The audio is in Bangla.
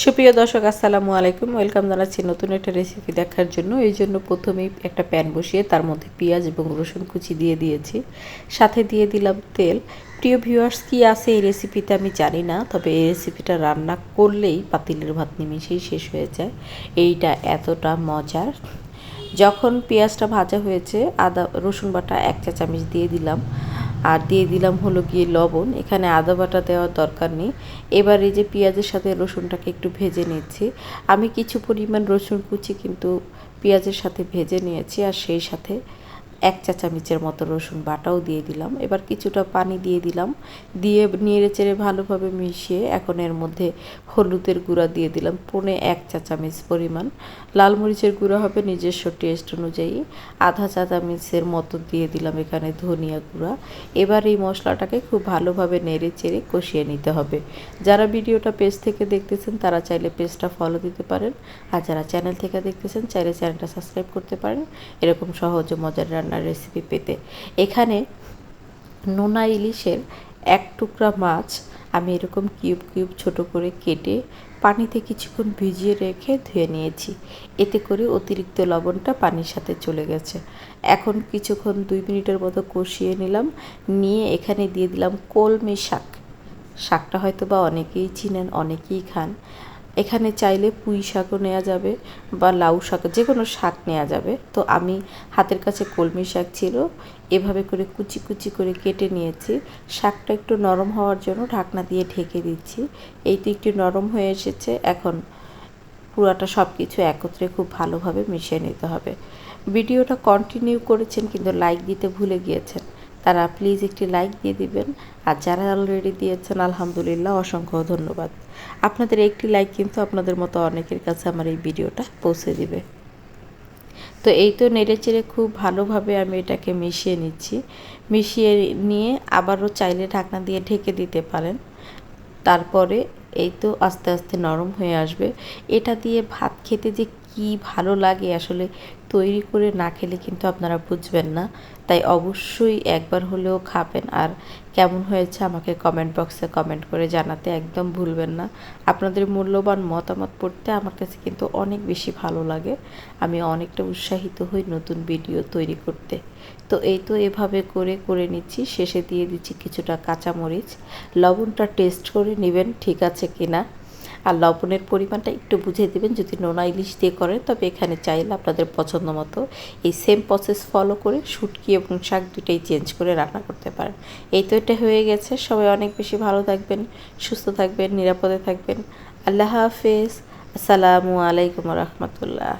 সুপ্রিয় দর্শক, আসসালামু আলাইকুম। ওয়েলকাম জানাচ্ছি নতুন একটা রেসিপি দেখার জন্য। এই জন্য প্রথমেই একটা প্যান বসিয়ে তার মধ্যে পেঁয়াজ এবং রসুন কুচি দিয়ে দিয়েছি। সাথে দিয়ে দিলাম তেল। প্রিয় ভিউয়ার্স কী আছে এই রেসিপিতে আমি জানি না, তবে এই রেসিপিটা রান্না করলেই পাতিলের ভাত নিমিশেই শেষ হয়ে যায়। এইটা এতটা মজার। যখন পেঁয়াজটা ভাজা হয়েছে, আদা, রসুন বাটা এক চা চামচ দিয়ে দিলাম। আর দিয়ে দিলাম হলো গিয়ে লবণ। এখানে আদা বাটা দেওয়ার দরকার নেই। এবার এই যে পেঁয়াজের সাথে রসুনটাকে একটু ভেজে নিচ্ছি। আমি কিছু পরিমাণ রসুন কুচি কিন্তু পেঁয়াজের সাথে ভেজে নিয়েছি আর সেই সাথে এক চা চামচের মতো রসুন বাটাও দিয়ে দিলাম। এবার কিছুটা পানি দিয়ে দিলাম। দিয়ে নেড়ে চেড়ে ভালোভাবে মিশিয়ে এখন এর মধ্যে হলুদের গুঁড়া দিয়ে দিলাম পনে এক চা চামচ পরিমাণ। লাল মরিচের গুঁড়া হবে নিজস্ব টেস্ট অনুযায়ী। আধা চা চামচের মতো দিয়ে দিলাম এখানে ধনিয়া গুঁড়া। এবার এই মশলাটাকে খুব ভালোভাবে নেড়ে চেড়ে কষিয়ে নিতে হবে। যারা ভিডিওটা পেজ থেকে দেখতেছেন, তারা চাইলে পেজটা ফলো দিতে পারেন। আর যারা চ্যানেল থেকে দেখতেছেন, চাইলে চ্যানেলটা সাবস্ক্রাইব করতে পারেন। এরকম সহজ মজার রান্না রান্নার রেসিপি পেতে। এখানে নোনা ইলিশের এক টুকরা মাছ আমি এরকম কিউব কিউব ছোট করে কেটে পানিতে কিছুক্ষণ ভিজিয়ে রেখে ধুয়ে নিয়েছি। এতে করে অতিরিক্ত লবণটা পানির সাথে চলে গেছে। এখন কিছুক্ষণ দুই মিনিটের মতো কষিয়ে নিলাম। নিয়ে এখানে দিয়ে দিলাম কলমি শাক। শাকটা হয়তো বা অনেকেই চিনেন, অনেকেই খান। এখানে চাইলে পুঁই শাকও নেওয়া যাবে বা লাউ শাক যে কোনো শাক নেওয়া যাবে। তো আমি হাতের কাছে কলমি শাক ছিল, এভাবে করে কুচি কুচি করে কেটে নিয়েছি। শাকটা একটু নরম হওয়ার জন্য ঢাকনা দিয়ে ঢেকে দিচ্ছি। এই তো একটু নরম হয়ে এসেছে, এখন পুরাটা সব কিছু একত্রে খুব ভালোভাবে মিশিয়ে নিতে হবে। ভিডিওটা কন্টিনিউ করেছেন, কিন্তু লাইক দিতে ভুলে গিয়েছেন। তারা প্লিজ একটি লাইক দিয়ে দিবেন। আর যারা অলরেডি দিয়েছেন, আলহামদুলিল্লাহ অসংখ্য ধন্যবাদ। আপনাদের একটি লাইক কিন্তু আপনাদের মতো অনেকের কাছে আমার এই ভিডিওটা পৌঁছে দিবে। তো এই তো নেড়ে চেড়ে খুব ভালোভাবে আমি এটাকে মিশিয়ে নিচ্ছি। মিশিয়ে নিয়ে আবারও চাইলে ঢাকনা দিয়ে ঢেকে দিতে পারেন। তারপরে এই তো আস্তে আস্তে নরম হয়ে আসবে। এটা দিয়ে ভাত খেতে যে কি ভালো লাগে আসলে তৈরি করে না খেলে কিন্তু আপনারা বুঝবেন না। তাই অবশ্যই একবার হলেও খাবেন। আর কেমন হয়েছে আমাকে কমেন্ট বক্সে কমেন্ট করে জানাতে একদম ভুলবেন না। আপনাদের মূল্যবান মতামত পড়তে আমার কাছে কিন্তু অনেক বেশি ভালো লাগে। আমি অনেকটা উৎসাহিত হই নতুন ভিডিও তৈরি করতে। তো এই তো এভাবে করে করে নিচ্ছি। শেষে দিয়ে দিচ্ছি কিছুটা কাঁচামরিচ। লবণটা টেস্ট করে নেবেন, ঠিক আছে কিনা? আর লবণের পরিমাণটা একটু বুঝে দেবেন। যদি নোনা ইলিশ দিয়ে করেন, তবে এখানে চাইলে আপনাদের পছন্দ মতো এই সেম প্রসেস ফলো করে শুটকি এবং শাক দুটাই চেঞ্জ করে রান্না করতে পারেন। এই তো এটা হয়ে গেছে। সবাই অনেক বেশি ভালো থাকবেন, সুস্থ থাকবেন, নিরাপদে থাকবেন। আল্লাহ হাফেজ। আসসালামু আলাইকুম রহমতুল্লাহ।